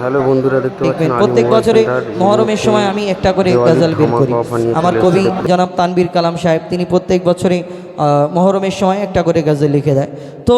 Hello বন্ধুরা দেখতে পাচ্ছেন প্রত্যেক বছরে মহরমের সময় আমি একটা করে গজল বের করি। আমার কবি। জনাব তানবীর কালাম সাহেব তিনি প্রত্যেক বছরে মহরমের সময় একটা করে গজল লিখে দেয়। তো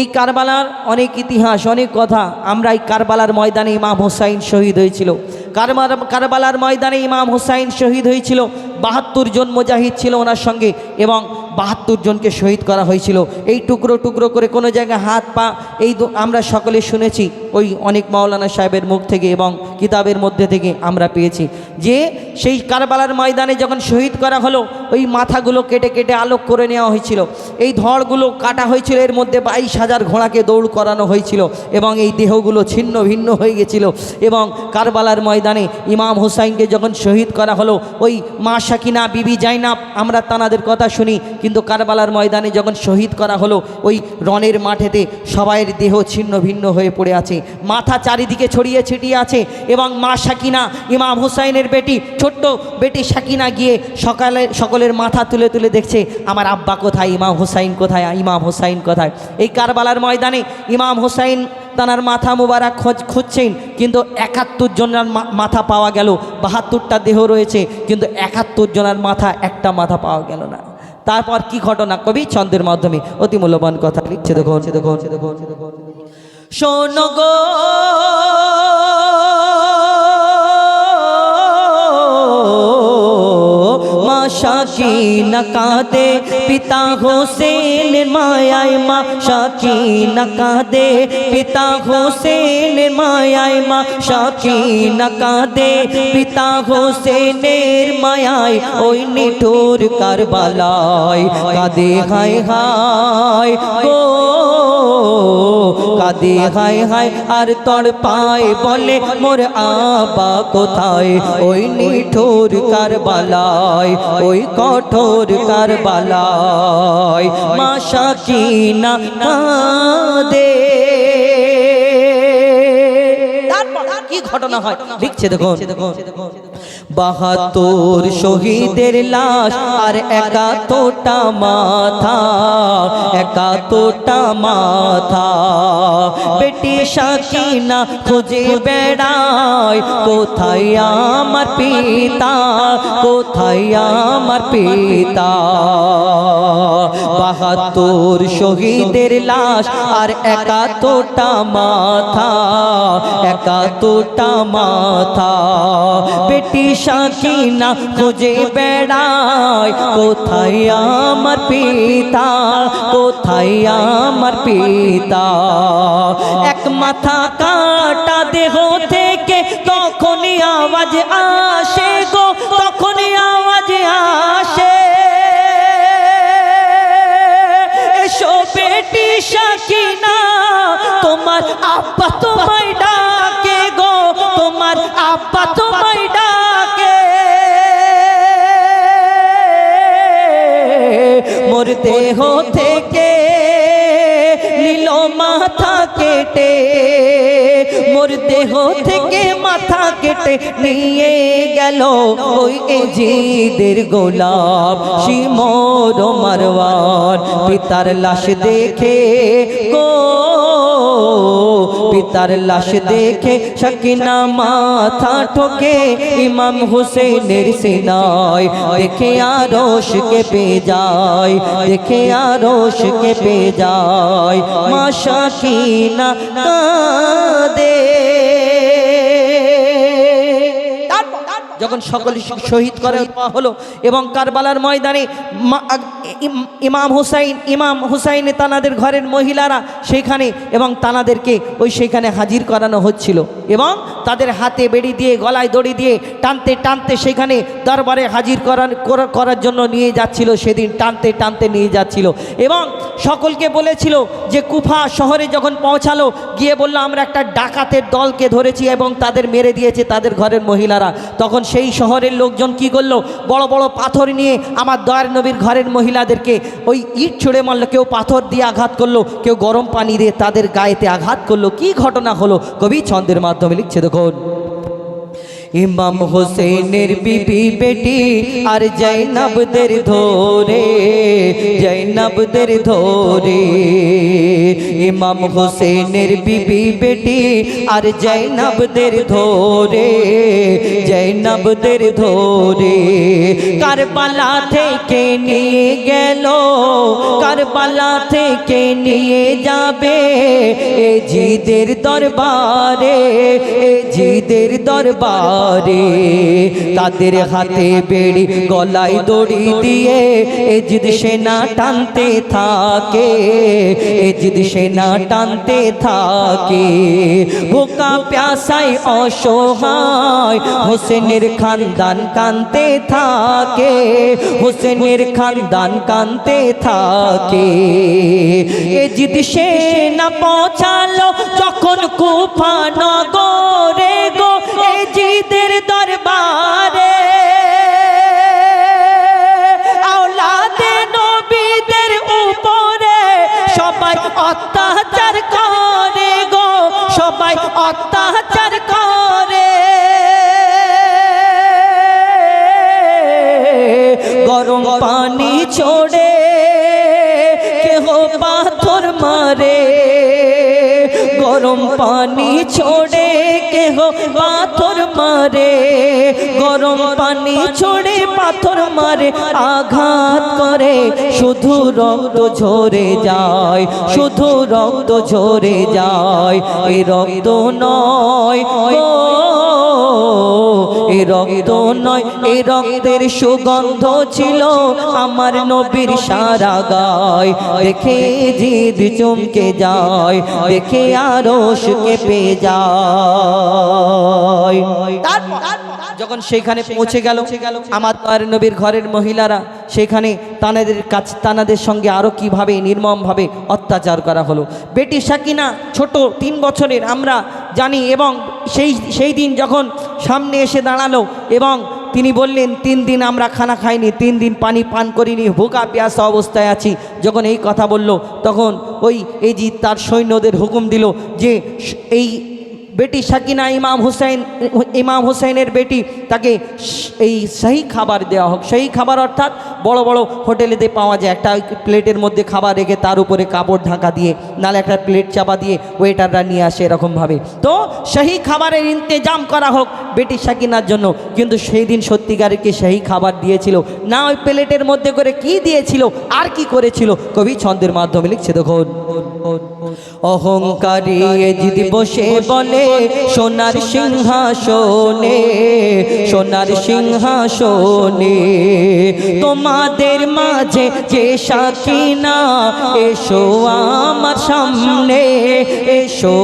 এই কারবালার অনেক ইতিহাস অনেক কথা আমরা এই কারবালার ময়দানে ইমাম হোসাইন শহীদ হয়েছিল। কারবার কারবালার ময়দানে ইমাম হোসাইন শহীদ হয়েছিল। বাহাত্তর জন মুজাহিদ ছিল ওনার সঙ্গে এবং বাহাত্তর জনকে শহীদ করা হয়েছিল। এই টুকরো টুকরো করে কোনো জায়গায় হাত, পা, এই আমরা সকলে শুনেছি ওই অনেক মাওলানা সাহেবের মুখ থেকে এবং কিতাবের মধ্যে থেকে আমরা পেয়েছি। যে সেই কারবালার ময়দানে যখন শহীদ করা হলো, ওই মাথাগুলো কেটে কেটে আলোক করে নেওয়া হয়েছিল। এই ধড়গুলো কাটা হয়েছিল, এর মধ্যে বাইশ হাজার ঘোড়াকে দৌড় করানো হয়েছিল এবং এই দেহগুলো ছিন্ন ভিন্ন হয়ে গেছিল এবং কারবালার ময়দানে ইমাম হুসাইনকে যখন শহীদ করা হলো, ওই মা সাকিনা, বিবি জাইনাব, আমরা তানাদের কথা শুনি কিন্তু কারবালার ময়দানে যখন শহীদ করা হলো, ওই রনের মাঠেতে সবাইয়ের দেহ ছিন্ন ভিন্ন হয়ে পড়ে আছে। মাথা চারিদিকে ছড়িয়ে ছিটিয়ে আছে এবং মা সাকিনা ইমাম হুসাইনের বেটি, ছোট্ট বেটি সাকিনা গিয়ে সকালে, সকলের মাথা তুলে তুলে দেখছে, আমার আব্বা কোথায়? ইমাম হুসাইন কোথায়? ইমাম হুসাইন কোথায়? এই কারবালার ময়দানে ইমাম হুসাইন তানার মাথা মুবারক খোঁজ, খুঁজছেন, কিন্তু একাত্তর জনের মাথা পাওয়া গেল। বাহাত্তরটা দেহ রয়েছে, কিন্তু একাত্তর জনের মাথা একটা মাথা পাওয়া গেল না। তারপর কি ঘটনা? কবি ছন্দের মাধ্যমে অতি মূল্যবান কথা লিখছে দেখো শোনো গো। শাকিনা কাঁদে, পিতা হোসেন মায়ায় মা শাকিনা কাঁদে, পিতা হোসেন মায়ায় মা শাকিনা কাঁদে। পিতা হোসেনের মায়ায় ওই নিঠুর কারবালায়। কাঁদে, হায় হায়, গো। কাঁদে, হায় হায়, আর তর পায় বলে মোর আবা কোথায়? ওই নিঠুর কারবালায়, ওই কঠোর কারবালায়। মা শাকিনা কাঁদে। ঘটনা হয়। লিখছে দেখুন। বাহাত্তর শহীদের লাশ আর একাত্তরটা মাথা একাত্তরটা মাথা। বেটি সাকিনা খুঁজে বেড়ায়, কোথায় আমার পিতা, কোথায় আমার পিতা? বাহাত্তর শহীদের লাশ আর একাত্তরটা মাথা একাত্তরটা মাথা। বেটি সাকিনা খুঁজে বেড়ায় কোথায় আমার পিতা? কোথায় আমার পিতা? এক মাথা কাটা দেহ থেকে তখনই আওয়াজ আসে গো, তখনই আওয়াজ আসে। এসো বেটি সাকিনা, তোমার আব্বা তোমায় ডাকে গো, তোমার আব্বা তোমায় ডাকে মোর দেহ থেকে, নীল মাথা কেটে মোর দেহ থেকে মাথা কেটে নিয়ে গেল ওই এজিদের গোলাপ, শিমর মারওয়ার পিতার লাশ দেখে গো পিতার লাশ দেখে সকিনা মাথা ঠোকে, ইমাম হুসেনের সিনায় দেখে আরশ পে যায়, দেখে আরশ পে যায়। মা শাকিনা সকলে শহীদ করে দেওয়া হলো এবং কারবালার ময়দানে ইমাম হুসাইন ইমাম হুসাইন তানাদের ঘরের মহিলারা সেইখানে এবং তানাদেরকে ওই সেইখানে হাজির করানো হচ্ছিল এবং তাদের হাতে বেড়ি দিয়ে, গলায় দড়ি দিয়ে টানতে টানতে সেখানে দরবারে হাজির করার করার জন্য নিয়ে যাচ্ছিল, সেদিন টানতে টানতে নিয়ে যাচ্ছিল এবং সকলকে বলেছিল যে কুফা শহরে যখন পৌঁছালো, গিয়ে বলল, আমরা একটা ডাকাতের দলকে ধরেছি এবং তাদের মেরে দিয়েছে তাদের ঘরের মহিলারা। তখন সেই শহরের লোকজন কি করল? বড় বড় পাথর নিয়ে আমার দয়ার নবীর ঘরের মহিলাদেরকে ওই ইট ছুঁড়ে মারলো, কেউ পাথর দিয়ে আঘাত করল, কেউ গরম পানি দিয়ে তাদের গায়েতে আঘাত করল। কি ঘটনা হলো? কবি ছন্দের মাধ্যমে লিখছে দেখুন। ইমাম হোসেনের বিবি বেটি আর জৈনবদের ধরে জৈনবদের ধরে। ইমাম হোসেনের বিবি বেটি আর জৈনবদের ধরে জৈনবদের ধরে। কারবালা থেকে নিয়ে গেল, কারবালা থেকে নিয়ে যাবে এ জিদের দরবারে এ জিদের দরবারে। তাদের হাতে বেড়ি গলায় দড়ি দিয়ে এ জিদ সেনা টানতে থাকে এ জিদ সেনা টানতে থাকে। ভোকা প্যাসায় অসহায়, হোসেনের খানদান কানতে থাকে, হোসেনের খানদান কানতে থাকে। এ জিদ সেনা পৌঁছালো যখন কুফা নগরে গো এ জিদের দরবারে। আওলাদে নবীদের উপরে সবাই অত্যাচার করে গো, সবাই অত্যাচার করে। গরম পানি ছোড়ে, কেহ পাথর মারে। গরম পানি ছোড়ে, কেহ পাথর মারে। গরম পানি ছোড়ে, পাথর মারে, আঘাত করে। শুধু রক্ত ঝরে যায়, শুধু রক্ত ঝরে যায়। এই রক্ত নয় এই রক্ত নয় এই রক্তের সুগন্ধ ছিল আমার নবীর সারা গায়। দেখে জিদ চমকে যায়, দেখে আরও কেঁপে যায়। যখন সেখানে পৌঁছে গেল, আমার আর নবীর ঘরের মহিলারা সেখানে তানাদের কাছ, তানাদের সঙ্গে আরও কীভাবে নির্মমভাবে অত্যাচার করা হলো। বেটি সাকিনা ছোট, তিন বছরের, আমরা জানি, এবং সেই সেই দিন যখন সামনে এসে দাঁড়াল এবং তিনি বললেন, তিন দিন আমরা খানা খাইনি, তিন দিন পানি পান করিনি, হুকা পিয়াসা অবস্থায় আছি। যখন এই কথা বলল, তখন ওই যে তার সৈন্যদের হুকুম দিল যে, এই বেটি সাকিনা ইমাম হুসাইন, ইমাম হুসাইনের বেটি, তাকে এই সেই খাবার দেওয়া হোক। সেই খাবার অর্থাৎ বড় বড় হোটেলেতে পাওয়া যায়। একটা প্লেটের মধ্যে খাবার রেখে তার উপরে কাপড় ঢাকা দিয়ে, নালে একটা প্লেট চাপা দিয়ে ওয়েটাররা নিয়ে আসে এরকমভাবে। তো সেই খাবারের ইন্তেজাম করা হোক বেটি সাকিনার জন্য। কিন্তু সেই দিন সত্যিকারকে সেই খাবার দিয়েছিল। না ওই প্লেটের মধ্যে করে কি দিয়েছিল, আর কি করেছিল, কবি ছন্দের মাধ্যমে লিখছে দেখুন। অহংকারী যদি বসে বলে, সোনার সিংহাসনে সোনার সিংহাসনে, তোমাদের মাঝে যে সাকিনা এসো আমার সামনে, এসো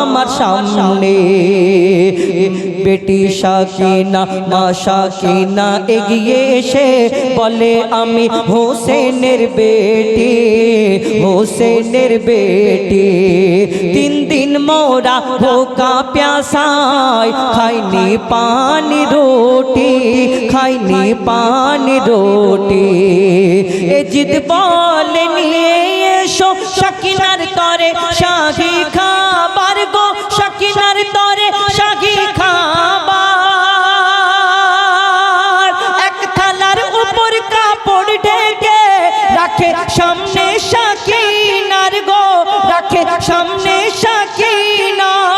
আমার সামনে। বেটি সাকিনা, মা সাকিনা এগিয়ে এসে বলে, আমি হোসেনের বেটি হোসেনের বেটি। তিন দিন মোরা ভোকা প্যাসায় খাইনি পানি রুটি, খাইনি পানি রুটি। এ জিদ বলে এসো শাকিনার তরে শাহি খাবার গো শাকিনার তরে শাহি খাবার রাখে সামনে সাকিনার গো, রাখে সামনে শাকিনার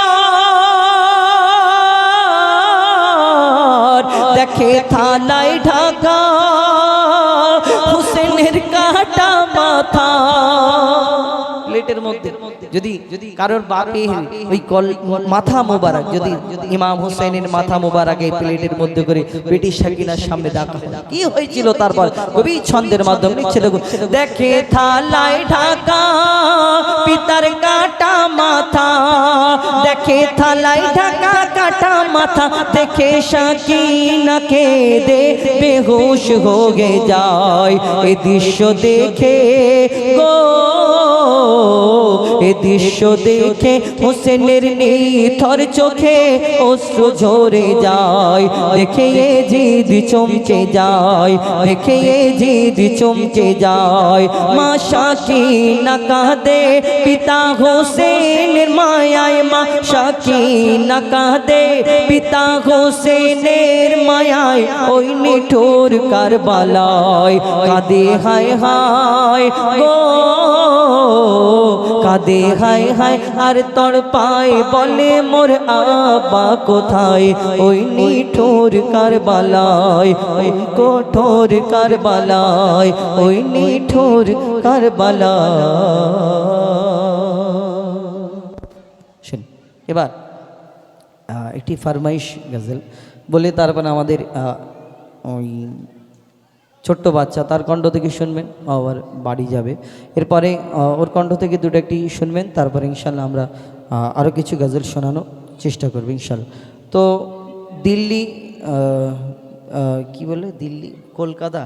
দেখে থালায় ঢাকা, হুসেনের কাটা মাথা। প্লেটের মধ্যে। যদি যদি কারোর বাপে ওই কল মাথা মোবারক যদি ইমাম হোসেনের মাথা মোবারক এই প্লেটের মধ্যে করে ব্রিটিশ সাকিনার সামনে দেখা হয়। কি হয়েছিল তারপর? কবি ছন্দের মাধ্যমে নিচ্ছে দেখুন দেখে থালায় ঢাকা পিতার কাটা মাথা। দেখে থালায় ঢাকা কাটা মাথা। দেখে সাকিনাকে দে বেহুশ হয়ে যায়। এ দৃশ্য দেখে গো এ দৃশ্য দেখে হোসেনের নিথর চোখে অশ্র ঝরে যায়। দেখে এ জিদ চমকে যায়, দেখে এ জিদ চমকে যায়। মা সাকি না কাঁদে, পিতা হোসেনের মায়ায় মা সাকি না কাঁদে, পিতা হোসেনের মায়ায় ওই নিঠোর কারবালায়। কাঁদে হায় হায় গো কাঁদে, হায় হায়, আর তোর পায় বলে মোর আবা কোথায়? ওই নিঠোর কারবালায়, ওই কঠোর কারবালায়, ওই নিঠোর কারবালায়। এবার একটি ফারমাইশ গাজেল, বলে তারপর আমাদের ওই ছোট্ট বাচ্চা, তার কণ্ঠ থেকে শুনবেন, আবার বাড়ি যাবে। এরপরে ওর কণ্ঠ থেকে দুটো একটি শুনবেন, তারপরে ইনশাল্লাহ আমরা আরও কিছু গাজল শোনানোর চেষ্টা করব ইনশাল্লাহ তো দিল্লি কি বলে? দিল্লি, কলকাতা?